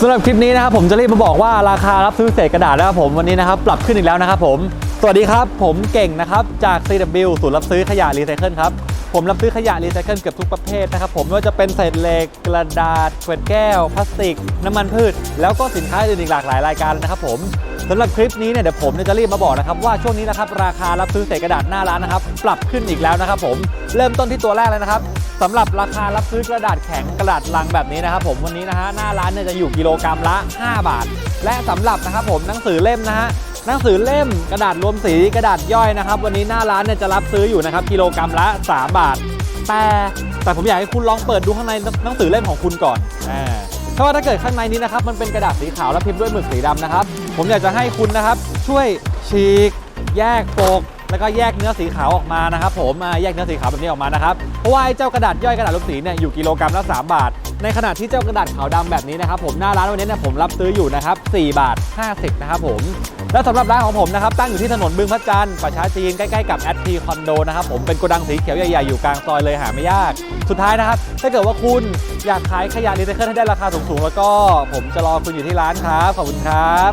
สำหรับคลิปนี้นะครับผมจะรีบมาบอกว่าราคารับซื้อเศษกระดาษนะครับผมวันนี้นะครับปรับขึ้นอีกแล้วนะครับผม สวัสดีครับ ผมเก่งนะครับจาก CW ศูนย์รับซื้อขยะรีไซเคิลครับ ผมรับซื้อขยะรีไซเคิลเกือบทุกประเภทนะครับผมไม่ว่าจะเป็นเศษเหล็กกระดาษขวดแก้ว พลาสติก น้ำมันพืช แล้วก็สินค้าอื่นอีกหลากหลายรายการนะครับผมสำหรับคลิปนี้เนี่ยเดี๋ยวผมจะรีบมาบอกนะครับว่าช่วงนี้นะครับราคารับซื้อเศษกระดาษหน้าร้านนะครับปรับขึ้นอีกแล้วนะครับผมเริ่มต้นที่ตัวแรกเลยนะครับสำหรับราคารับซื้อกระดาษแข็งกระดาษลังแบบนี้นะครับผมวันนี้นะฮะหน้าร้านเนี่ยจะอยู่กิโลกรัมละ 5 บาท และสำหรับนะครับผมหนังสือเล่มนะฮะ หนังสือเล่มกระดาษรวมสีกระดาษย่อยนะครับ วันนี้หน้าร้านเนี่ยจะรับซื้ออยู่นะครับกิโลกรัมละ 3 บาท แต่แต่ผมอยากให้คุณลองเปิดดูข้างในหนังสือเล่มของคุณก่อนอ่าเพราะว่าถ้าเกิดข้างในนี้นะครับมันเป็นกระดาษสีขาวและพิมพ์ด้วยหมึกสีดำนะครับ ผมอยากจะให้คุณนะครับช่วยฉีก แยกปก แล้วก็แยกเนื้อสีขาวออกมานะครับ ผมอ่าแยกเนื้อสีขาวแบบนี้ออกมานะครับเพราะว่าไอ้เจ้ากระดาษย่อยกระดาษลูกสีเนี่ยอยู่กิโลกรัมละ 3 บาท ในขณะที่เจ้ากระดาษขาวดำแบบนี้นะครับผมหน้าร้านวันนี้เนี่ยผมรับซื้ออยู่นะครับ4บาท50นะครับผม และสำหรับร้านของผมนะครับตั้งอยู่ที่ถนนบึงพระจันทร์ป่าช้าจีนใกล้ๆกับแอดทีคอนโดนะครับผมเป็นโกดังสีเขียวใหญ่ๆอยู่กลางซอยเลยหาไม่ยาก สุดท้ายนะครับถ้าเกิดว่าคุณอยากขายขยะรีไซเคิลให้ได้ราคาสูงๆแล้วก็ผมจะรอคุณอยู่ที่ร้านครับขอบคุณครับ